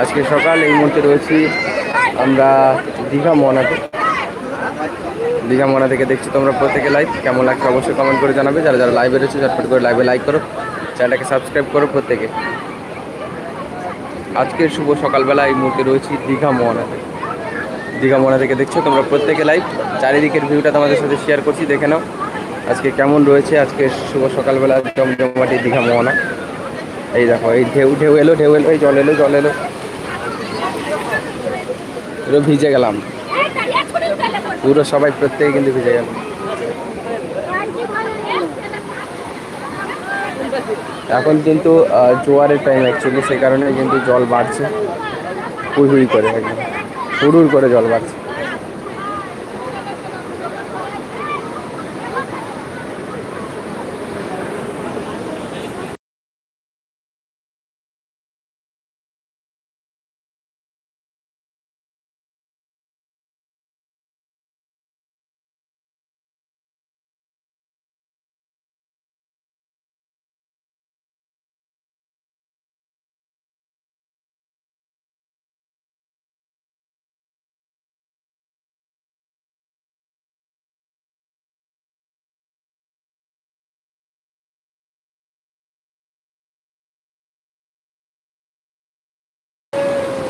আজকে সকাল, এই মুহূর্তে রয়েছি আমরা দীঘা মোহনাতে। দীঘা মোহনা থেকে দেখছি তোমরা প্রত্যেকে লাইভ কেমন লাগছে অবশ্যই কমেন্ট করে জানাবে। যারা যারা লাইভে রয়েছে, ঝটপট করে লাইভে লাইক করো। চ্যানেলটাকে সাবস্ক্রাইব করো প্রত্যেকে। আজকের শুভ সকালবেলা এই মুহূর্তে রয়েছি দীঘা মোহনাতে। দীঘা মোহনা থেকে দেখছ তোমরা প্রত্যেকে লাইভ চারিদিকের ভিউটা তোমাদের সাথে শেয়ার করছি, দেখে নাও। আজকে কেমন রয়েছে আজকে শুভ সকালবেলা জমজমাটি দীঘা মোহনা। এই দেখো, এই ঢেউ ঢেউ এলো ঢেউ এলো, এই জল এলো জল এলো। পুরো ভিজে গেলাম। পুরো সবাই প্রত্যেকে কিন্তু ভিজে গেল। এখন কিন্তু জোয়ারের টাইম অ্যাকচুয়ালি সে কারণে কিন্তু জল বাড়ছে। হুই হুই করে একদম। হুড় করে জল বাড়ছে।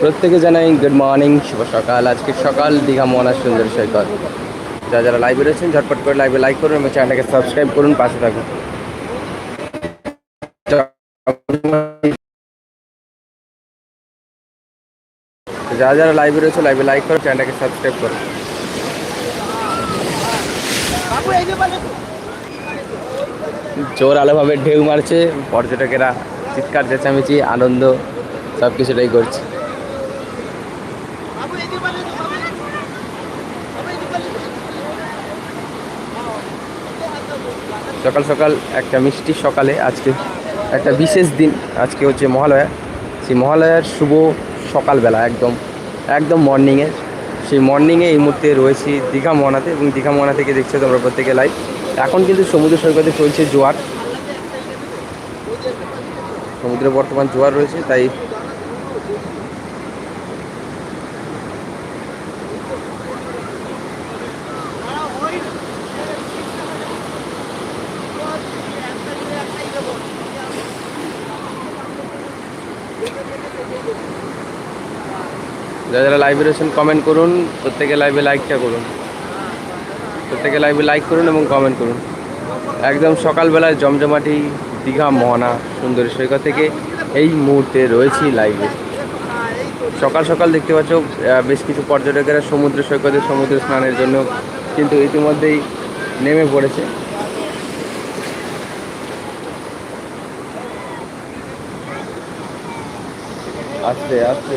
প্রত্যেকে জানাই গুড মর্নিং শুভ সকাল। আজকে সকাল, দীঘা মোহনা সুন্দর সৈকত। যারা যারা লাইভে রয়েছেন, ঝটপট করে লাইভে লাইক করুন এবং চ্যানেলটাকে সাবস্ক্রাইব করুন, পাশে থাকুন। যারা যারা লাইভে রয়েছে লাইভে লাইক করো চ্যানেলটাকে সাবস্ক্রাইব করুন। জোর আলোভাবে ঢেউ মারছে, পর্যটকেরা চিৎকার চেঁচামেচি, আনন্দ সব কিছুটাই করছে। সকাল সকাল একটা মিষ্টি সকালে আজকে, একটা বিশেষ দিন আজকে হচ্ছে মহালয়া। সেই মহালয়ার শুভ সকালবেলা, একদম একদম মর্নিংয়ে সেই মর্নিংয়ে এই মুহূর্তে রয়েছি দীঘা মোহনাতে এবং দীঘা মোহনা থেকে দেখছ তোমরা প্রত্যেকে লাইভ এখন কিন্তু সমুদ্র সৈকতে চলছে জোয়ার। সমুদ্রে বর্তমান জোয়ার রয়েছে, তাই যারা যারা লাইভে রয়েছেন কমেন্ট করুন, প্রত্যেকে লাইভে লাইকটা করুন। প্রত্যেকে লাইভে লাইক করুন এবং কমেন্ট করুন। একদম সকালবেলায় জমজমাটি, দীঘা মোহনা, সুন্দরী সৈকত থেকে এই মুহূর্তে রয়েছি লাইভে সকাল সকাল দেখতে পাচ্ছ বেশ কিছু পর্যটকেরা সমুদ্র সৈকতে সমুদ্র স্নানের জন্য কিন্তু ইতিমধ্যেই নেমে পড়েছে। আস্তে আস্তে।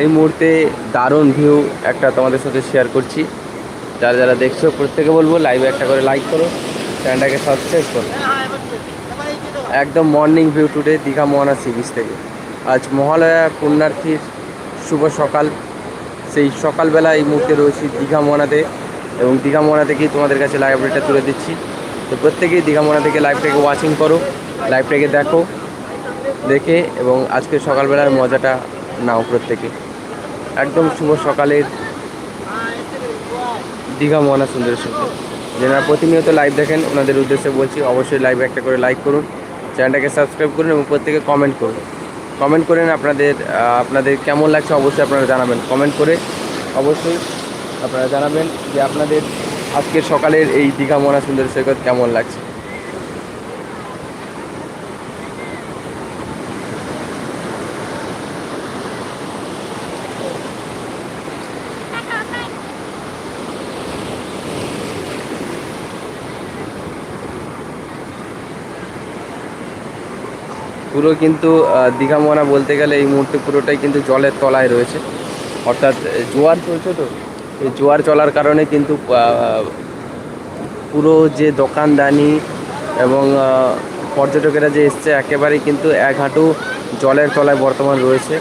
এই মুহূর্তে দারুণ ভিউ একটা তোমাদের সাথে শেয়ার করছি। যারা যারা দেখছ, প্রত্যেকে বলব লাইভে একটা করে লাইক করো চ্যানেলটাকে সাবস্ক্রাইব করো। একদম morning view today Digha Mohana sea beach থেকে। আজ মহালয়া পুণ্যার্থীর শুভ সকাল। সেই সকালবেলা এই মুহূর্তে রয়েছি দীঘা মোহনাতে এবং দীঘা মোহনা থেকেই তোমাদের কাছে লাইব্রেরিটা তুলে দিচ্ছি। তো প্রত্যেকেই দীঘা মোহনা থেকে লাইভটাকে ওয়াচিং করো লাইভটাকে দেখো, দেখে এবং আজকে সকালবেলার মজাটা নাও প্রত্যেকে একদম শুভ সকালের দীঘা মোহনা সুন্দর সৈকত যারা প্রতিনিয়ত লাইভ দেখেন, ওনাদের উদ্দেশ্যে বলছি, অবশ্যই লাইভে একটা করে লাইক করুন, চ্যানেলটাকে সাবস্ক্রাইব করুন এবং প্রত্যেকে কমেন্ট করুন। কমেন্ট করেন আপনাদের আপনাদের কেমন লাগছে অবশ্যই আপনারা জানাবেন। কমেন্ট করে অবশ্যই আপনারা জানাবেন যে আপনাদের আজকের সকালের এই দীঘা মোহনা সুন্দর সৈকত কেমন লাগছে। পুরো কিন্তু দীঘা মোহনা বলতে গেলে এই মুহূর্তে পুরোটাই কিন্তু জলের তলায় রয়েছে। অর্থাৎ জোয়ার চলছে তো? এই জোয়ার চলার কারণে কিন্তু পুরো যে দোকানদানি এবং পর্যটকেরা যে এসছে, একেবারেই কিন্তু এক হাঁটু জলের তলায় বর্তমান রয়েছে।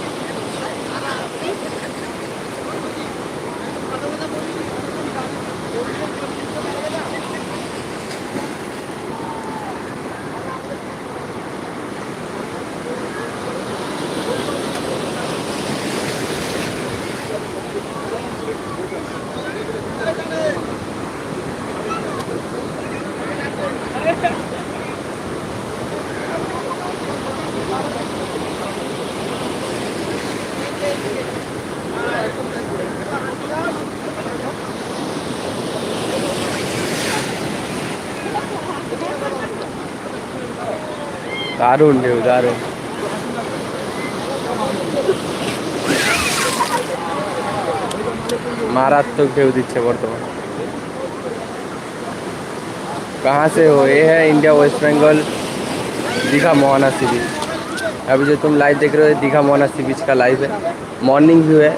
দারুণ ঢেউ দারুণ मारात्मक ढेव দিচ্ছে বর্তমান कहाँ से हो ये है India West Bengal Digha Mohana sea beach अभी जो तुम लाइव देख रहे हो दीघा मोहना सी बीच का लाइव है मॉर्निंग व्यू है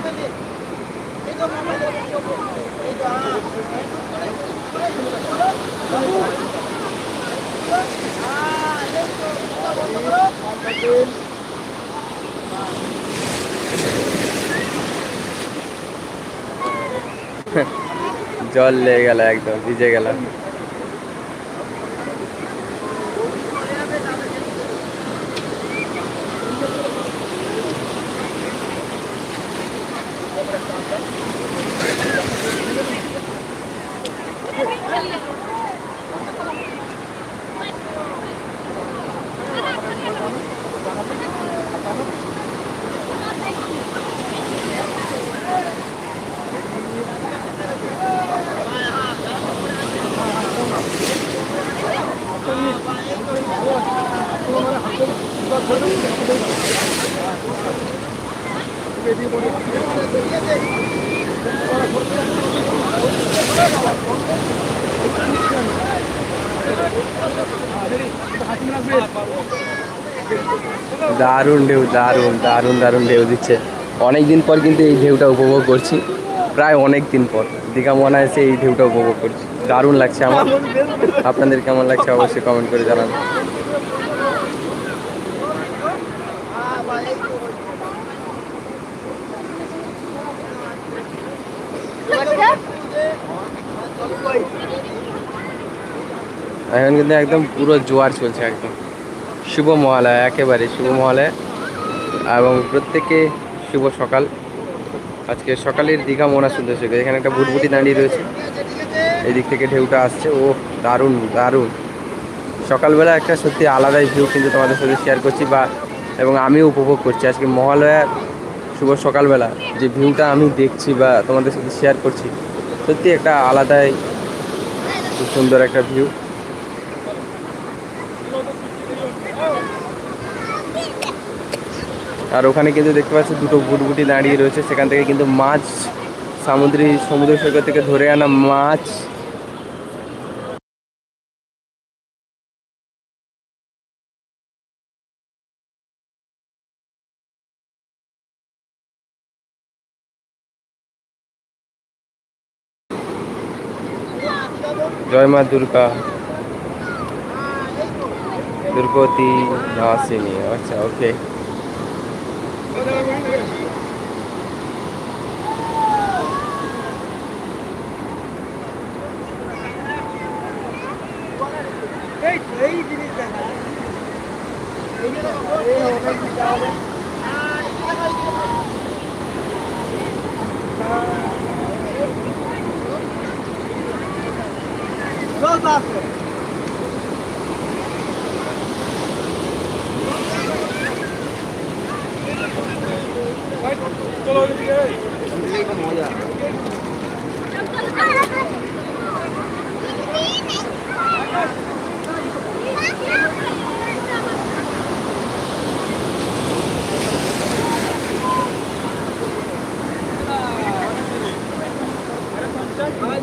জল লেগে গেল একদম ভিজে গেলাম। দারুণ ঢেউ, দারুণ দারুণ দারুণ ঢেউ দিচ্ছে। অনেক দিন পর কিন্তু এই ঢেউটা উপভোগ করছি। প্রায় অনেক দিন পর। দীঘা মনে এসে এই ঢেউটা উপভোগ করছি। দারুণ লাগছে আমার। আপনাদের কেমন লাগছে অবশ্যই কমেন্ট করে জানান। এখন কিন্তু একদম পুরো জোয়ার চলছে একদম। শুভ মহালয়া একেবারে শুভ মহালয়া এবং প্রত্যেকে শুভ সকাল। আজকে সকালের দীঘা মোনা সুন্দর শেখে এখানে একটা বুটবুটি দাঁড়িয়ে রয়েছে। এই দিক থেকে ঢেউটা আসছে। ও, দারুণ দারুণ। সকালবেলা একটা সত্যি আলাদাই ভিউ কিন্তু তোমাদের সাথে শেয়ার করছি বা, এবং আমিও উপভোগ করছি। আজকে মহালয়ার শুভ সকালবেলা। যে ভিউটা আমি দেখছি বা তোমাদের সাথে শেয়ার করছি, সত্যি একটা আলাদাই খুব সুন্দর একটা ভিউ আর ওখানে কিন্তু দেখতে পাচ্ছি দুটো বুটবুটি দাঁড়িয়ে রয়েছে। সেখান থেকে কিন্তু মাছ সামুদ্রিক সমুদ্র সৈকত থেকে ধরে আনা মাছ। জয় মা দুর্গা। দুর্গতি হাসিনী আচ্ছা ওকে Solta, Fê!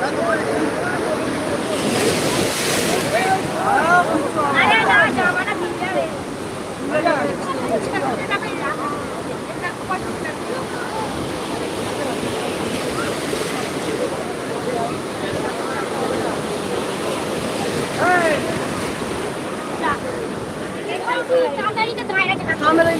দেখো আরে আরে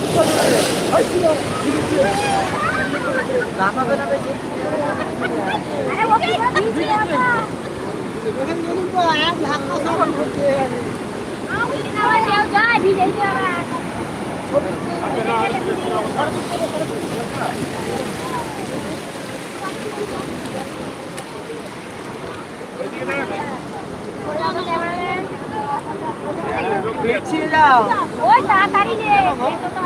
ওকে Ahí está.